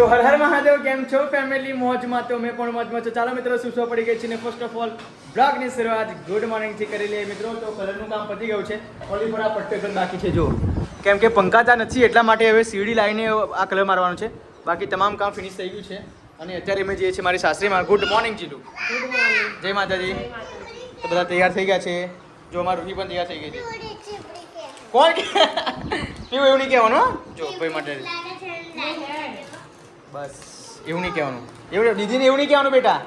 તો હર હર મહાદેવ કેમ છો? ફેમિલી મોજમાં તો મેં પણ મોજમાં છો. ચાલો મિત્રો સુસો પડી ગઈ છે ને ફર્સ્ટ ઓફ ઓલ બ્લોગની શરૂઆત ગુડ મોર્નિંગથી કરી લઈએ. મિત્રો તો કલરનું કામ પતી ગયું છે. ઓલી પર આ પટ્ટો પણ બાકી છે જો. કેમ કે પંખાતા નથી એટલા માટે હવે સીડી લાવીને આ કલર મારવાનો છે. બાકી તમામ કામ ફિનિશ થઈ ગયું છે. અને અત્યારે અમે જઈએ છીએ મારી સાસરીમાં. ગુડ મોર્નિંગ જીલુ જય માતાજી. તો બધા તૈયાર થઈ ગયા છે? જો અમારું રૂહી પણ તૈયાર થઈ ગઈ છે. કોણ કેવું એવું નહીં કહેવાનું જો ભાઈ માટે. બસ. એવું નહીં કહેવાનું. એવું દીદીને એવું નહીં કહેવાનું બેટા.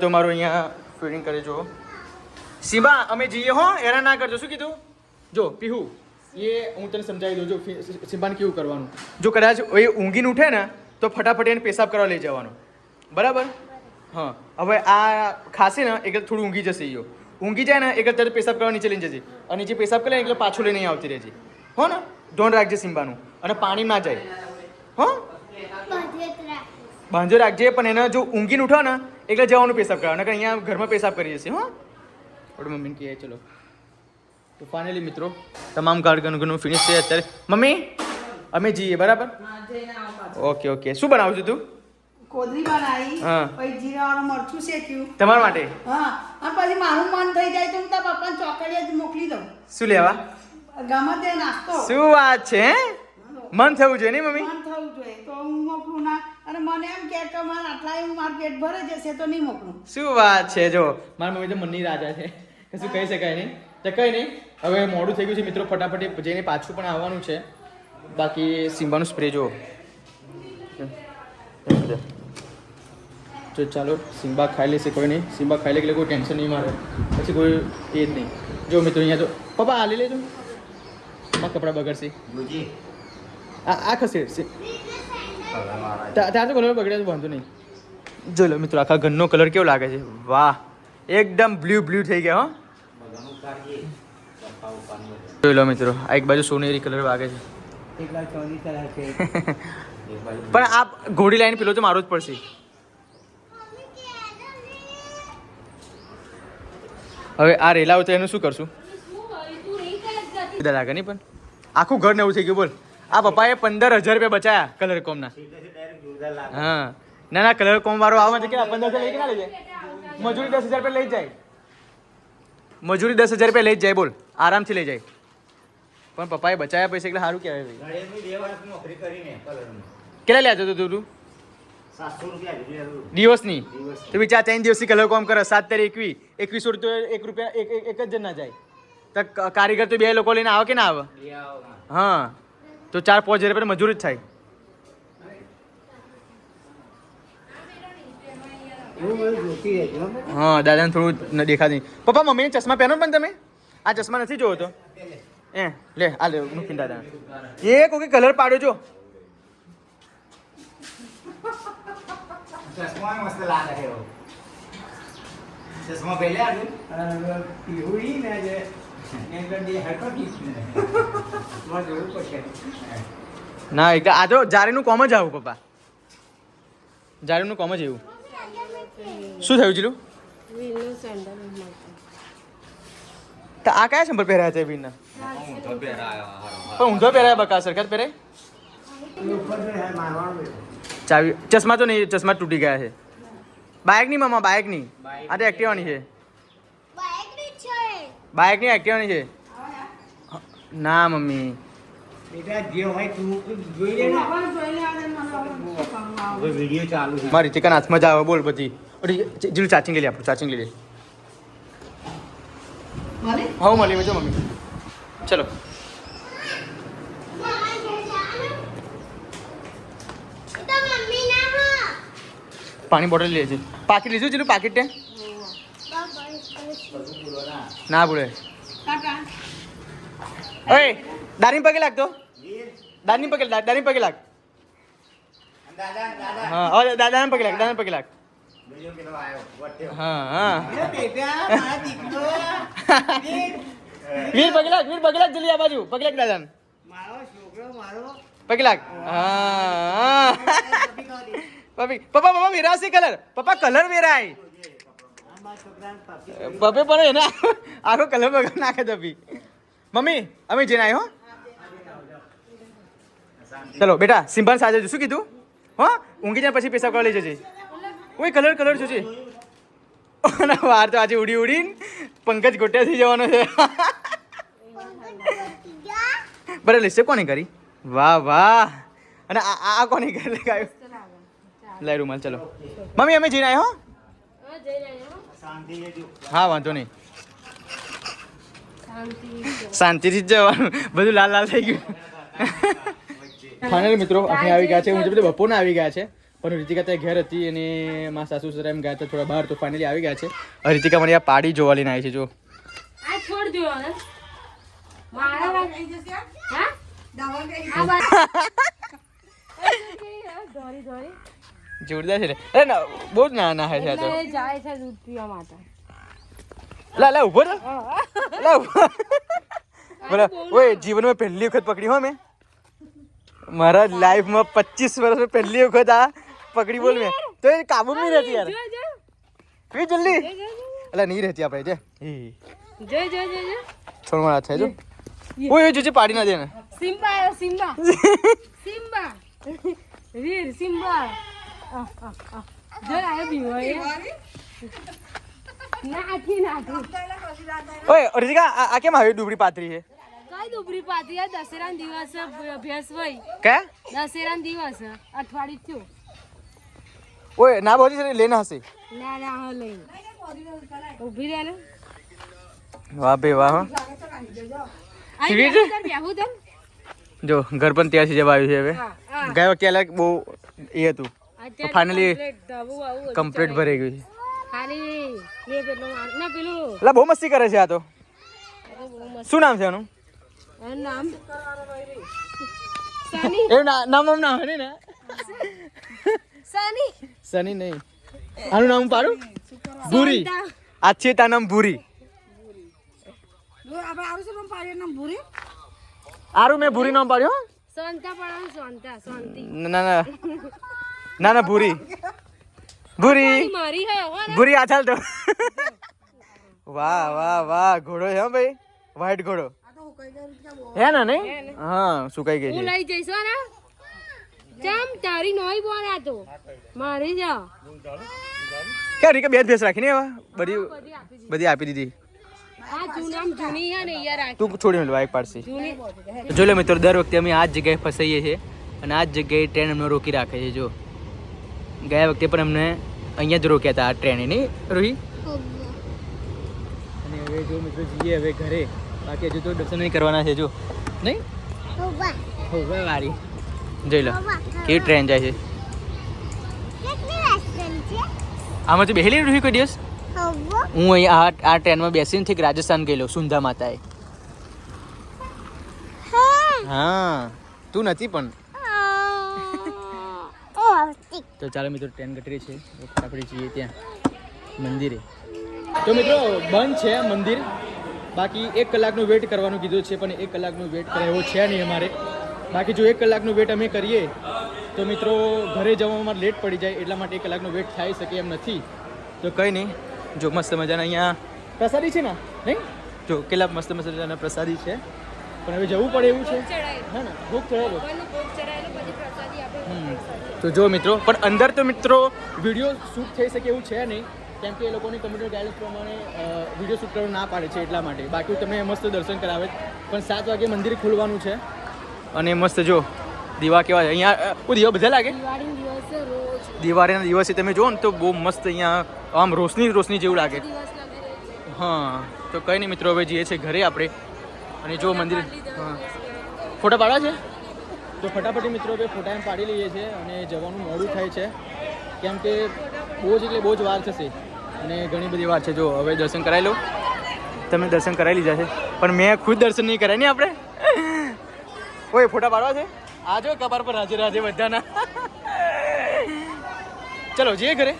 તો મારું અહીંયા ફિટિંગ કરી જુઓ. સીમા અમે જઈએ હો હેરાન ના કરજો. શું કીધું? જો પીહુ એ હું તને સમજાવી દઉં જો સિમ્બાને કેવું કરવાનું? જો કદાચ એ ઊંઘીને ઉઠે ને તો ફટાફટ એને પેશાબ કરવા લઈ જવાનો. બરાબર? હા. હવે આ ખાશે ને એક થોડું ઊંઘી જશે યો ઊંઘી જાય ને એટલે તરત પેશાબ કરવા નીચે લઈને જશે અને જે પેશાબ કરે ને એટલે પાછું લઈને આવતી રહેજે. હો ને? ધોન રાખજે સિમ્બાનું અને પાણી ના જાય. હો? બાંધો રાખજે પણ એને જો ઊંઘીને ઉઠો ને એટલે જવાનું પેશાબ કરવા. નકર અહીંયા ઘરમાં પેશાબ કરી જશે હા. થોડું મમ્મીને કહે ચલો. તો ફાઇનલી મિત્રો તમામ કાર્યક્રમનું ફિનિશ છે અત્યારે. મમ્મી અમે જઈએ બરાબર? ઓકે ઓકે શું બનાવું છું તું? કોદરી બનાવી પછી જીરાવાળું મરચું શેક્યું. તમારા માટે? હા અને પછી મારું મન થઈ જાય તો હું તારા પપ્પાને ચોકડીએ જ મોકલી દઉં. શું લેવા? ગમે તે નાસ્તો. શું વાત છે હે? મન થવું જોઈએ નહીં મમ્મી મન થવું જોઈએ તો હું મોકલું ના અને મને એમ કે કે મારે આટલા હું મારું પેટ ભરે જશે તો નહીં મોકલું. શું વાત છે જો. મારા મમ્મી તો મનની રાજા છે. કશું કહી શકાય નહીં. તો કંઈ નહીં હવે મોડું થઈ ગયું છે મિત્રો ફટાફટ જઈને પાછું પણ આવવાનું છે. બાકી સિમ્બાનું સ્પ્રે જો તો ચાલો સિમ્બા ખાઈ લેશે કોઈ નહીં. સિમ્બા ખાઈ લે એટલે કોઈ ટેન્શન નહીં મારે. પછી કોઈ એ જ નહીં. જો મિત્રો અહીંયા તો પપ્પા આ લઈ લેજો. માં કપડાં બગડશે. આ આ ખસે ત્યાં તો કલર બગડે તો વાંધો નહીં જો લો મિત્રો આખા ઘરનો કલર કેવો લાગે છે વાહ એકદમ બ્લુ બ્લુ થઈ ગયા હો જોઈ લો મિત્રો આ એક બાજુ સોનેરી કલર વાગે છે પણ આ ઘોડી લાઈન પેલો તો મારો જ પડશે હવે આ રેલા હોય તો એનું શું કરશું લાગે નહીં પણ આખું ઘર ને એવું થઈ ગયું બોલ આ પપ્પાએ પંદર હજાર રૂપિયા બચાયા કલર કોમના હા. ના ના કલર કોમ વાળો આવે કે પંદર હજાર લઈ ના લઈ જાય? મજૂરી દસ હજાર રૂપિયા લઈ જાય. મજૂરી દસ હજાર રૂપિયા લઈ જાય બોલ. આરામથી લઈ જાય. પણ પપ્પાએ બચાયા પૈસા એટલે સારું કહેવાય ભાઈ. કેટલા લ્યા તું તું? દિવસની? તો વિચાર ત્રણ દિવસથી કલર કોમ કરે સાત તારીખ એકવી. એકવીસો રૂપિયા એક રૂપિયા એક એક- જ ના જાય. તો કારીગર તો બે લોકો લઈને આવે કે ના આવે. હા. તો ચાર પાંચ હજાર રૂપિયા મજૂરી જ થાય. હા દાદાને થોડું ન દેખાતું પપ્પા મમ્મીને ચશ્મા પહેરો પણ તમે? આ ચશ્મા નથી જોયો તો? એ લે આ લે મૂકીને દાદા. એ કોઈ કલર પાડ્યો જો. ચશ્મા મસ્ત લાગે ચશ્મા પહેર્યા હતું? અને પીહુડી ને જે ને. તમારે જોવું પડશે. ના એક આ તો જારીનું કોમ જ આવું, પપ્પા. જારીનું કોમ જ એવું. શું થયું, જીલું? તો આ કયા સંભળ પહેર્યા છે વિનના પણ ઊંધો પહેરાય બકા, સરખા પહેરે? ચાવી ચશ્મા તો નહીં, ચશ્મા તૂટી ગયા છે. બાઇક નહીં મામા બાઇક નહીં આ તો એક્ટિવાની છે. બાઇકની એક્ટિવાની છે? ના મમ્મી. બેટા જે હોય તું જોઈ લે ને. હવે વીડિયો ચાલુ છે. મારી ચિકન હાથમાં જ આવે બોલ પછી. જીલું ચાચિંગ લઈ લે આપણું ચાચિંગ લઈ લે. હા મળી જો મમ્મી. ચલો. પાણી બોટલ લેજે. પાકીટ લીધું જીલું પાકીટ તે? ના બોલે કાકા. ઓય દારી પગે લાગતો. દાની પગે લાગ દાની પગે લાગ. દાદા દાદા. હા ઓ દાદાને પગે લાગ દાદાને પગે લાગ. હા હા. એ બેટા મારા દીકરો. વીર. પગે લાગ વીર પગે લાગ જલ્દી આ બાજુ. પગે લાગ દાદાને. મારો છોકરો મારો. પગે લાગ. હા પપ્પી પપ્પા મમ્મા વેરાશે કલર પપ્પા કલર વેરાય. પપ્પી પણ એને આખો કલર બગડ નાખે તપી મમ્મી અમે જઈને આવ્યો ચલો, બેટા સિમ્પલ સાજે શું કીધું? હા, ઊંઘી જાય પછી પૈસા કરવા લઈ જજે. ઓય, કલર કલર જોજે. અને વાર તો આજે ઉડી ઉડીને પંકજ ગોટિયા થઈ જવાનો છે. બરાબર છે કોને કરી? વાહ વાહ. અને આ કોને કરી? લગાવ્યું લઈ રૂમાલ, ચલો. મમ્મી અમે જઈને આવ્યા હો હા વાંધો નહીં. શાંતિથી જ જવાનું. બધું લાલ લાલ થઈ ગયું. ફાઇનલ મિત્રો આપણે આવી ગયા છે. હું જે બધા બપોરના આવી ગયા છે પણ રીતિકા ત્યાં ઘેર હતી અને મા સાસુ સસરા એમ ગયા હતા થોડા બહાર તો ફાઇનલી આવી ગયા છે. રીતિકા મને આ પાડી જોવા લઈને આવી છે જો. છોડ દો હવે. મારા જોરદાર છે અરે ના બહુ જ નાના છે આ તો. જાય છે દૂધ પીવા માટે. લા લા ઊભો તો લા બોલા ઓય જીવનમાં પહેલી વખત પકડી હો મેં. મારા લાઈફમાં પચીસ વર્ષ પહેલી વખત આ પકડી બોલ મેં. તો એ કાબુ નહીં રહેતી યાર. જો જલ્દી. અલા એટલે નહીં રહેતી આપણે જે. જય જો જય જય થોડું મારા છે જો ઓય ઓય જોજે પાડી ના દે ને સિમ્બા સિમ્બા. સિમ્બા. રીર સિમ્બા. આહ, આહ, આહ. જો આવ્યો બીવો એ નાથી નાથી ઓય રીતિકા આ આ કેમ આવી ડુબળી પાતરી છે કઈ દુબરી પાતી આ દશેરા દિવસ અભ્યાસ હોય કે દશેરા દિવસ અઠવાડિયું થયું ઓય ના બોલી છે લેના હશે ના ના હા લઈને ઊભી રહે ને વાહ બે વાહ હો. આઈ વીર? બેહું તન, બેહું તન. જો ઘર પણ ત્યાંથી જવા આવ્યું છે હવે હા, હા. ગયા વખતે અલગ બહુ એ હતું બાબુ બધું કમ્પ્લીટ ભરાઈ ગયું છે. ખાલી બહુ મસ્તી કરે છે આ તો. શું નામ છે એનું? નામ? એનું નામ નામ નામ ને સની. સની નહીં. આનું નામ પાડું? ભૂરી. આ છે તાર નામ ભૂરી. આરું મેં ભૂરી નામ પાડ્યું. શાંતા પડવાનું શાંતા શાંતિ ના ના. ના ના ભૂરી. ભૂરી. હે હો. ભૂરી આ ચાલ તો. વાહ વાહ વાહ ઘોડો છે ભાઈ. વ્હાઈટ ઘોડો. હે ના નહીં હા સુકાઈ ગઈ હું છે. લઈ જઈશ ને. ચમ તારી નોઈ બોલ આ તો. મારી જા. ક્યાં રીકે બે જ ભેંસ રાખીને એવા બધી બધી આપી દીધી. હે તું છોડી મેળવા એક પાડશે. જો લે મિત્રો દર વખતે અમે આ જ જગ્યાએ ફસાઈએ છીએ અને આ જ જગ્યાએ ટ્રેન અમને રોકી રાખે છે જો. ગયા વખતે પણ અમને અહીંયા જ રોક્યા હતા આ ટ્રેને નહીં રોહી? અને હવે જો મિત્રો જઈએ હવે ઘરે. બાકી હજુ તો દર્શન નહીં કરવાના છે જો. નહીં? હોવે વારી જોઈ લો કેવી ટ્રેન જાય છે. આમાં તો બેહેલી રોહી કોઈ દિવસ? હું અહીં આ આ ટ્રેનમાં બેસીને ઠીક રાજસ્થાન ગયેલો સુંધા માતાએ. હા. તું નથી પણ. તો ચાલો મિત્રો ટ્રેન ગટરી છે. આપણે જઈએ ત્યાં મંદિરે. તો મિત્રો બંધ છે મંદિર. બાકી એક કલાકનો વેટ કરવાનું કીધું છે પણ એક કલાકનો વેટ કરાયો છે નહીં અમારે. બાકી જો એક કલાકનો વેટ અમે કરીએ તો મિત્રો ઘરે જવામાં લેટ પડી જાય એટલા માટે એક કલાકનો વેટ થઈ શકે એમ નથી. તો કંઈ નહીં. જો મસ્ત મજાના અહીંયા પ્રસાદી છે ને? નહીં? જો કેટલા મસ્ત મસ્ત મજાના પ્રસાદી છે. પણ હવે જવું પડે એવું છે. હા ને ભૂખ ચડાયેલો તો જો મિત્રો પણ અંદર તો મિત્રો વીડિયો શૂટ થઈ શકે એવું છે નહીં. કેમ કે એ લોકોની કમ્પ્યુટર ગાઈડન્સ પ્રમાણે વીડિયો શૂટ કરવાનું ના પાડે છે એટલા માટે. બાકી તમે મસ્ત દર્શન કરાવે. પણ સાત વાગે મંદિર ખોલવાનું છે. અને મસ્ત જો દીવા કેવા છે. અહીંયા કોઈ દીવા બધા લાગે? દિવાળીના દિવસે તમે જુઓ ને તો બહુ મસ્ત અહીંયા આમ રોશની રોશની જેવું લાગે. છે. હા તો કંઈ નહીં મિત્રો હવે જઈએ છીએ ઘરે આપણે. અને જો મંદિર હા. ફોટા પાડવા છે? તો ફટાફટી મિત્રો બે ફોટા એમ પાડી લઈએ છીએ અને જવાનું મોડું થાય છે. કેમ કે બહુ જ એટલે બહુ જ વાર થશે અને ઘણી બધી વાર છે. જો, હવે દર્શન કરાવી લો તમે દર્શન કરાવી લીધા છે. પણ મેં ખુદ દર્શન નહીં કરાય ને આપણે? ઓય, ફોટા પાડવા છે? આ જો કપાર પર રાજે રાજે બધાના. ચલો, જઈએ ઘરે.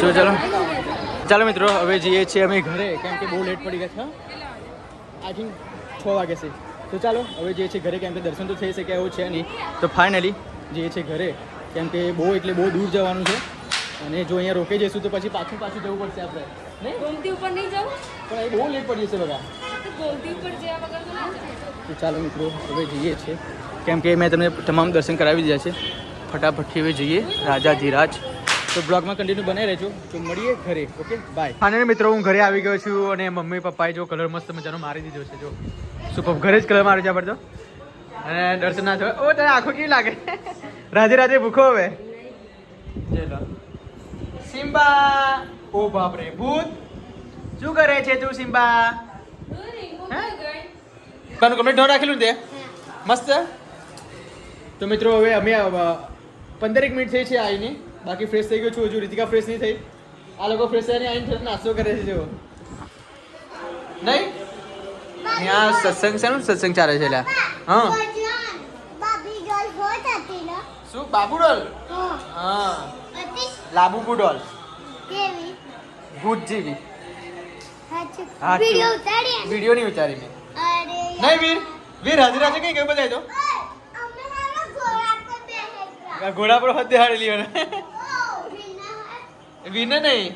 જો, ચલો. ચાલો મિત્રો, હવે જઈએ છીએ અમે ઘરે. કેમ કે બહુ લેટ પડી ગયા છે આઈ થિંક છ વાગે છે. તો ચાલો હવે જઈએ છીએ ઘરે કેમ કે દર્શન તો થઈ શકે એવું છે નહીં. તો ફાઇનલી જઈએ છીએ ઘરે કેમ કે બહુ એટલે બહુ દૂર જવાનું છે. અને જો અહીંયા રોકી જઈશું તો પછી પાછું પાછું જવું પડશે આપણે. નહીં? ગોમતી ઉપર નહીં જવું? પણ એ બહુ લેટ પડી જશે બધા તો ગોમતી ઉપર જયા વગર તો ના તો ચાલો મિત્રો હવે જઈએ છીએ કેમ કે મેં તમને તમામ દર્શન કરાવી દીધા છે. ફટાફટથી હવે જઈએ રાજા ધીરાજ તો બ્લોગમાં કન્ટિન્યુ બનાવી રહેજો. તો મળીએ ઘરે ઓકે બાય ફાઇનલી મિત્રો હું ઘરે આવી ગયો છું અને મમ્મી પપ્પાએ જો કલર મસ્ત મજાનો મારી દીધો છે જો. સુપર ઘરે જ કલર માર્યો છે પડતો અને દર્શન ના થયો ઓ તને આંખો કેવી લાગે? રાધે રાધે ભૂખો હવે. ચલો. સિમ્બા. ઓ બાપ રે ભૂત શું કરે છે તું સિમ્બા? તારું કમ્પ્લીટ ન રાખેલું તે? મસ્ત? તો મિત્રો હવે અમે પંદરેક મિનિટ થઈ છે આવીને. બાકી ફ્રેશ થઈ ગયો છું હજુ રીતિકા ફ્રેશ નહીં થઈ. આ લોકો ફ્રેશ થઈને આવીને થોડો નાસ્તો કરે છે જો નહીં? ત્યાં સત્સંગ છે ને સત્સંગ ચાલે છે લ્યા. હા. શું બાબુ ડોલ? હા. લાબુબુ ડોલ. ભૂત જેવી? વીડિયો નહીં ઉતારી મેં. નહીં વીર. વીર હાજર હાજર કઈ કઈ બતાવી દો અમે હાલો ઘોડા પર બેહેલા આ ઘોડા પર હદે હાડેલી લીધો વિના નહીં.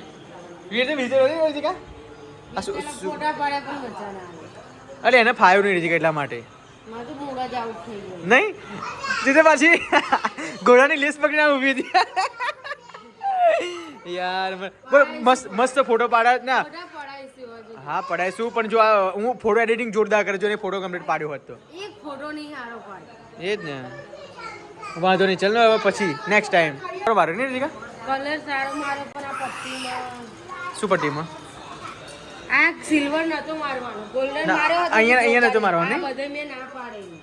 વીર ને વિજય નથી ના આવે. અરે એને ફાયો નહીં રહી એટલા માટે. નહીં? જીતે પાછી ઘોડાની લિસ્ટ પકડીને ઊભી હતી. યાર બોલ, મસ્ત મસ્ત ફોટો પાડ્યા ના હા પડાઈશું પણ જો આ હું ફોટો એડિટિંગ જોરદાર કરજો ને ફોટો કમ્પ્લીટ પાડ્યો હોત તો. એક ફોટો નહીં સારો પાડ્યો. એ જ ને. વાંધો નહીં ચાલો હવે પછી નેક્સ્ટ ટાઈમ બરોબર નહીં રીકા કલર સારો મારો પણ આ પટ્ટીમાં. શું પટ્ટીમાં? આ સિલ્વર નતો મારવાનો. ગોલ્ડન માર્યો હતો અહીંયા- અહીંયા નતો. મારવાનો, બધે મે ના પાડેલું.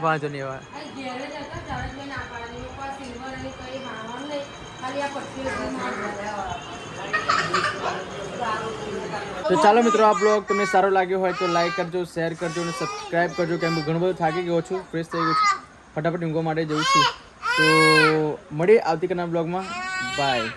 વાંધો નહીં હવે. ઘેરે જ હતા ત્યારે મે ના પાડેલું. કોઈ સિલ્વર અને કઈ મારવાનું નહીં ખાલી આ મારવાનું. તો ચાલો મિત્રો આ બ્લોગ તમને સારો લાગ્યો હોય તો લાઈક કરજો શેર કરજો અને સબસ્ક્રાઇબ કરજો. કેમ કે ઘણું બધું થાકી ગયો છું ફ્રેશ થઈ ગયો છું. ફટાફટ ઊંઘવા માટે જઉં છું. તો મળીએ આવતીકાલના બ્લોગમાં બાય